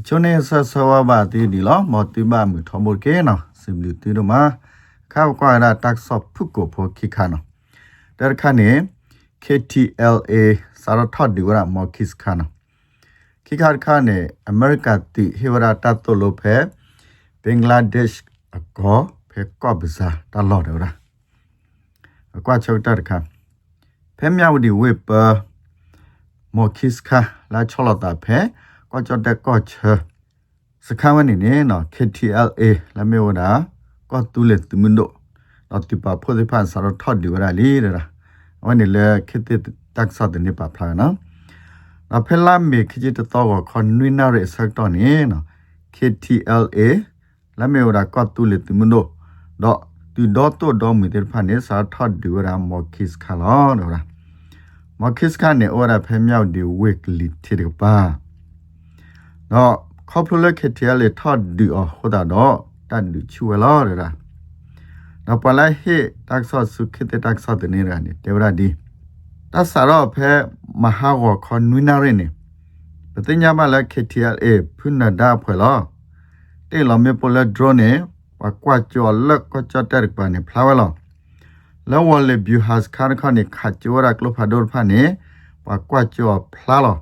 အချုံနေဆဆဝဘာတီဒီလောမောတိဘာမီထမိုကေနော်စင်လူတီဒမခောက်ကွာရာတက်ဆော့ဖုကိုဖိုခိခါနော်တရခါနေ KTLA စာရထတ်ဒီဝရမောခိစခါနော်ခိခါခါနေအမေရိကတိဟေဝရာတတ်တိုလိုဖဲဘင်္ဂလားဒေ့ရှ်အကောဖဲကော့ဘဇာတလော်တယ်ရာအကွာချုပ်တတ်ခါဖဲမြောက်ဒီဝေပမောခိစခါလာချောလတာဖဲ ကော့ချော့တက်ကော့ချော့စခန်းဝင်နေနော် KTLA လမေဝနာကော့တူလေတူမင်းတို့တော့ဒီပါဖို့ဒီပါဆာရထော့ဒီဝရလီရတာဝန်နေလေခစ်တက်တက်ဆတ်နေပါဖလာနော်အဖလာမေခစ်တက်တော့ခွန်နွိနာရဲဆက်တော့နေနော် KTLA လမေဝနာကော့တူလေတူမင်းတို့တော့ဒီတော့တော့မီတဲ့ဖာနေစာထော့ဒီဝရမော်ခစ်ခါလောနော်မော်ခစ်ခါနေအော်ရဖဲမြောက်ဒီဝက်လီတိရပါ နော်ခေါပလိုလက်ခက်တဲလေထတ်ဒီအဟောတာတော့တန်ဒီချူလာရတာနော်ပလာဟေတက်ဆော့စုခိတတက်ဆော့တနေရနေတေဝရာဒီတဆာရောဖဲမဟာဝခွန်နွိနာရနေပတိညာမလက်ခက်တဲအေဖုနဒါဖွယ်လောတေလမေပိုလက်ဒရိုနေပကွာကျော်လက်ကချတက်ပနေဖလာဝလောလောဝလေဘူဟတ်ခါခါနေခါကျော်ရကလဖာဒေါ်ဖာနေပကွာကျော်ဖလာလော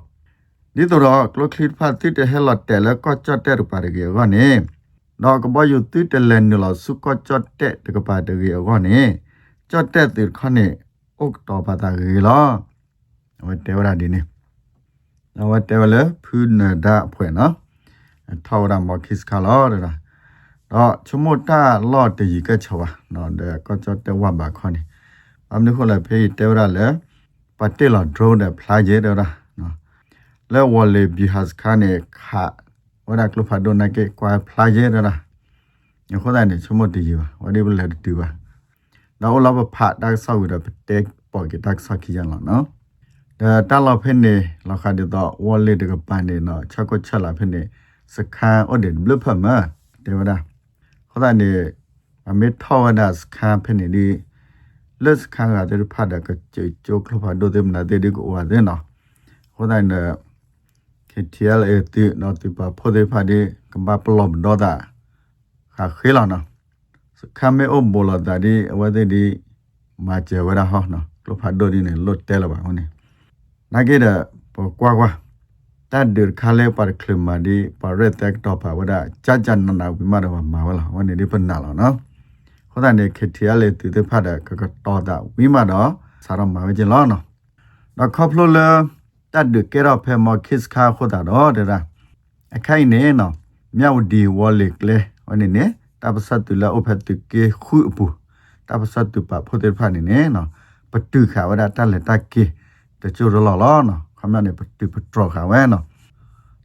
ဒီတော့ကလောခလစ်ဖာတိတဟဲလတ်တဲလကောချတက်ပါရကေကောနေတော့ကဘယုတိတလန်နလစုကချတ်တဲ့တကပါတရေကောနေချတ်တဲ့တိခနဲ့ဥကတော်ပါတာရေလောဝတဲဝရဒီနေဝတဲဝလေဖုနဒါဖွဲ့နော်ထောရမခိစခါလောရတာတော့ချမတာလော့တရီကချဝနော်တဲ့ကချတ်တဲ့ဝဘာခေါနေအမနခုလည်းဖေးတဲဝရလေပတ်တေလာဒရိုးတဲ့ဖလာဂျေတော့နော် လဲဝလေဘီဟတ်ခါနေခါဝဒကလဖာဒိုနာကေကွာဖလာဂျေရလာညခိုးတဲ့နေချမတီပါဝဒီဘလက်တူပါတော့လာဘဖတ်ဒါဆောက်ရပတက်ပေါ်ကတက်ဆောက်ခီရလာနော်ဒါတလဖင်းနေလခါဒီတော့ဝလေတကပန်နေနော်ချက်ကိုချက်လာဖင်းနေစခန်အော်ဒင်ဘလဖမတေဝဒခိုးတဲ့နေအမေထောဝဒစခန်ဖင်းနေဒီလက်စခန်ကတဲ့ဖတ်တာကကြိုကျိုကလဖာဒိုဒေမနာတဲ့ဒီကိုဝါတဲ့နော်ခိုးတဲ့နေ KTL เอตินอติปาพอเดพาเดกัมบาปลอมดอดาခါခေလာနော်စခမေအဘောလာဒါဒီအဝဒေဒီမာချေဝရဟောနော်ကလဖတ်ဒိုဒီနေလွတ်တဲလပါဟိုနေနာကေဒပကွာကွာတတ်ဒရခါလေပါခလမာဒီပါရက်တက်တော့ပါဝဒကြကြနနာဝိမာတော့မာဝလာဟိုနေဒီပနာလောနော်ဟိုတန်နေခေတီယလေတူတဲ့ဖတ်တဲ့ကကတော့တာဝိမာတော့စာရမာဝကျလောနော်တော့ခေါပလိုလေ တတ်ဒကေရဖဲမခစ်ခါခိုတာတော့တဲ့ရာအခိုင်နေနော်မြောက်ဒီဝလိကလေဝနေနေတပစတ်တူလာအဖတ်တကေခုအပူတပစတ်တူပါဖို့တဲ့ဖာနေနေနော်ပတူခါဝဒတက်လက်တက်ကေတချို့လောလောနော်ခမနေပတူပထရခါဝဲနော်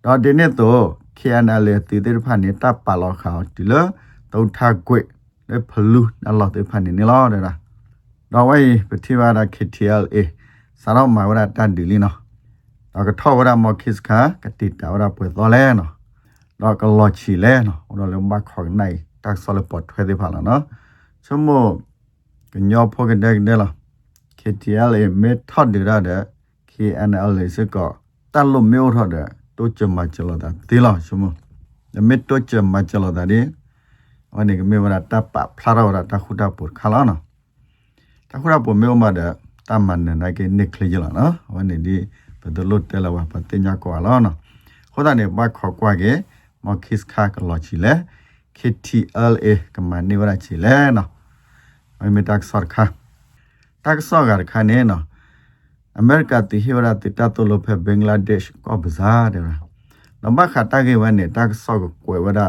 တော့ဒီနေ့တော့ KNL တီတဲ့ဖာနေတပ်ပါလောခါဒီလတော့ထားကွေလေဖလူနလောတဲ့ဖာနေနေလောတဲ့လားတော့ဝိပတိဝါဒ KTLA စားတော့မှာဝဒတန်ဒီလီနော် တော့ကထောဝရမခစ်ခါကတိတဝရပွေတော်လဲနော်တော့ကလော်ချီလဲနော်ဟိုတော့လည်းမခေါ်နိုင်တက်ဆော်လပတ်ထွဲသေးပါလားနော်ချမို့ကညောဖို့ကတဲ့တဲ့လား KTL မေထတ်ဒရတဲ့ KNL စကတတ်လို့မျိုးထတဲ့တိုးချမချလာတာတေးလားချမို့မေတိုးချမချလာတာဒီဝန်နေကမေဝရတပ်ပဖလာရဝရတခုတာပုခလာနော်တခုတာပုမေဝမတဲ့တမန်နဲ့နိုင်ကနိကလီကြလားနော်ဝန်နေဒီ ဘယ်လိုတဲလာဝပတင်ညာကွာလားနော်ခေါ်တဲ့ဘတ်ခေါ်ကွာကေမခစ်ခါကလောချီလေ KTLA ကမန်နေဝရချီလေနော်အမေတက်ဆော့ခါတက်ဆော့ကခါနေနော်အမေရိကတိဟိဝရတိတတလိုဖဲဘင်္ဂလားဒေ့ရှ်ကောဘဇာတဲ့နမခတာကေဝနေတက်ဆော့ကိုကွယ်ဝဒ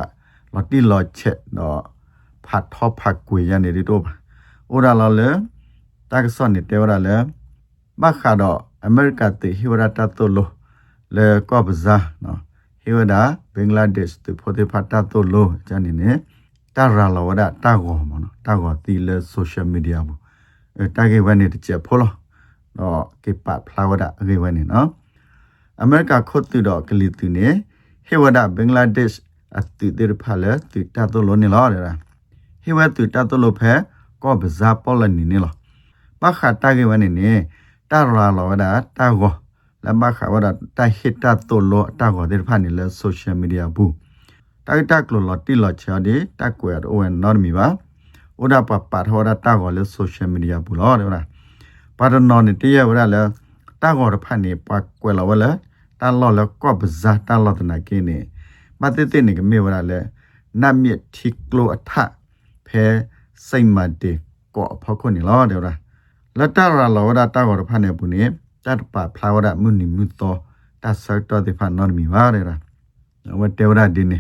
လတိလောချက်နော်ဖတ်ထောဖတ်ကွေရနေဒီတော့အိုရာလာလေတက်ဆော့နေတဲဝရလေမခါတော့ အမေရိကတိဟိဝရတတလိုလေကောဘဇာနော်ဟိဝဒဘင်္ဂလားဒေ့ရှ်သူဖိုတေဖတ်တတလိုဂျန်နေနေတာရာလဝဒတာကောမနော်တာကောတီလေဆိုရှယ်မီဒီယာဘူးအဲတာကေဝနေတချက်ဖောလို့တော့ကေပတ်ဖလာဝဒအကေဝနေနော်အမေရိကခုတ်တူတော့ကလီတူနေဟိဝဒဘင်္ဂလားဒေ့ရှ်အတူတေဖာလေတူတတလိုနေလားတဲ့ဟိဝတူတတလိုဖဲကောဘဇာပေါ်လနေနေလားပခတာကေဝနေနေ တာရာလဝဒတာကောလမခါဝရတာဟစ်တာတိုလောတာကိုတဲ့ဖာနေလဲ social media ဘူးတိုက်တက်လောလောတီလောချာဒီတက်ကွယ်တော့ဝင်နော်မီပါဥဒပပထောရတာကိုလဲ social media ဘူးလောတဲ့လားပါဒနော်နေတရဝရလဲတာကိုရဖာနေပကွယ်လောဝလဲတာလောလဲကော့ပဇာတာလောတနာကင်းနေမတတဲ့နေကမေဝရလဲနတ်မြစ်ထီကလိုအထဖဲစိတ်မတေကော့ဖောက်ခွနေလောတဲ့လား လက်တရလောဝရတာကိုရဖာနေဘူးနေတတ်ပါဖလာဝရမှုနိမှုတော့တတ်ဆောက်တော့ဒီဖာနော်မီပါတဲ့လားဝတ်တေဝရဒီနေ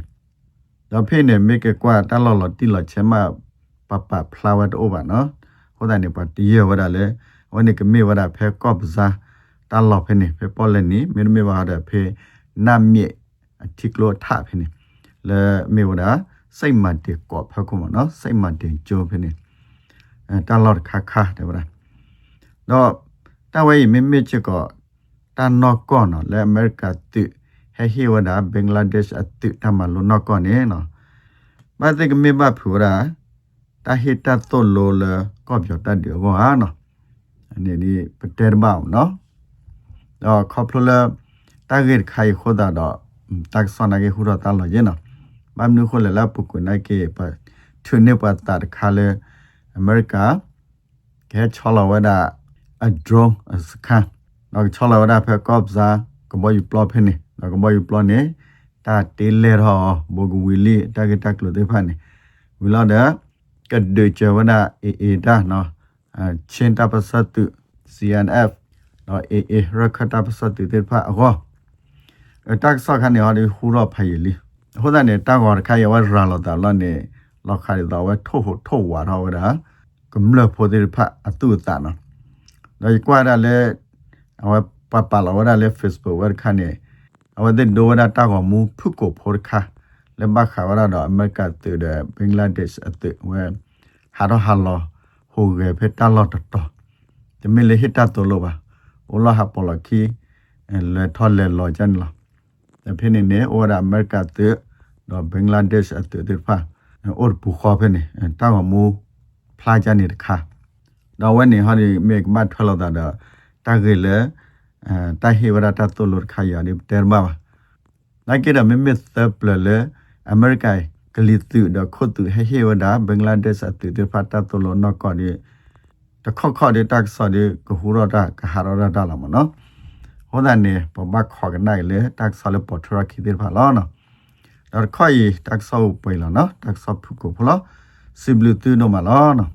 တော့ဖိနေမိကကွာတလောလောတိလောချမပပဖလာဝတ်အိုဘာနော်ဟိုဒနေပါတီရဝရလဲဝနေကမေဝရဖဲကော့ပဇာတလောဖဲနေဖဲပေါ်လဲနေမေမေဝါရဖဲနမ်မြေအတိကလောထဖဲနေလဲမေဝရစိတ်မတေကော့ဖဲခုမနော်စိတ်မတေဂျိုဖဲနေအဲတလောခါခါတဲ့ဗလား တော့တဝဲမေမေချကောတန်နော့ကောနော်လဲအမေရိကတိဟဲဟီဝဒါဘင်္ဂလားဒေ့ရှ်အတိတမလောနော့ကောနေနော်ဘာတေကမေဘဖူရာတာဟီတတ်တိုလိုလကောပြောတတ်ဒီကောဟာနော်အနေဒီပတဲဘောင်နော်တော့ခေါပလလတာဂက်ခိုင်ခိုဒါတော့တက်ဆနာကေဟူရတာလောယေနော်မမ်နုခိုလလာပုကုနိုင်ကေပထုနေပတာခါလေအမေရိကကဲချောလဝဒါ အဒရုန်းစကန်တော့ချောလဝဒါဖဲကော့ဇာကဘောယူပလော့ဖင်းနေတော့ကဘောယူပလော့နေတာတေးလေရောဘောဂဝီလီတာဂက်တက်လို့တေဖာနေဝီလာဒါကဒချဝဒါအေအေဒါနော်အချင်းတပစတု CNF နော်အေအေရခတာပစတုတေဖာအောတက်ဆော့ခနေဟောဒီဟူရောဖိုင်လီဟိုဒနဲ့တောက်ရောခိုင်ရဝရာလောတာလောနေလောက်ခါရတော့ဝထို့ထို့ဝါတော့ဝဒါကမ္လဖိုတေဖာအတူတာနော် တော့ကွာရလဲအဝပပလာဝရလဲ Facebook ဝရခနေအဝတဲ့ဒိုဝရတာကမူဖုကိုဖော်ခါလဲဘခါဝရတော့အမေရိကတူတဲ့ဘင်္ဂလားဒေ့ရှ်အတူဝဲဟာတော့ဟာလောဟိုကေဖက်တာလော့တော့တမီလေဟစ်တာတိုလိုပါအိုလာဟာပေါ်လခီလဲထော်လဲလောဂျန်လာတဖိနေနေအိုရာအမေရိကတူတော့ဘင်္ဂလားဒေ့ရှ်အတူတေဖာအိုဘူခေါ်ဖနေတာကမူဖလာကြနေတခါ တော့ဝဲနေဟာဒီမေကမတ်ထွက်လာတာတာကေလေအဲတာဟေဝရတာတိုလိုခါရဒီတဲဘာလိုက်ကြတဲ့မမစ်သပလလေအမေရိကကလီတူဒခုတူဟေဟေဝဒါဘင်္ဂလားဒေ့ရှ်အတူတေဖာတာတိုလိုနော်ကောဒီတခေါခေါဒီတက်ဆော်ဒီကဟူရတာကဟာရတာလာမနော်ဟောဒန်နေပဘခေါကနိုင်လေတက်ဆော်လေပေါ်ထရခိတေဖာလာနော်တော့ခေါ်ရီတက်ဆော်ပွေလာနော်တက်ဆော်ဖုကိုဖလားစီဘလူတူနိုမလာနော်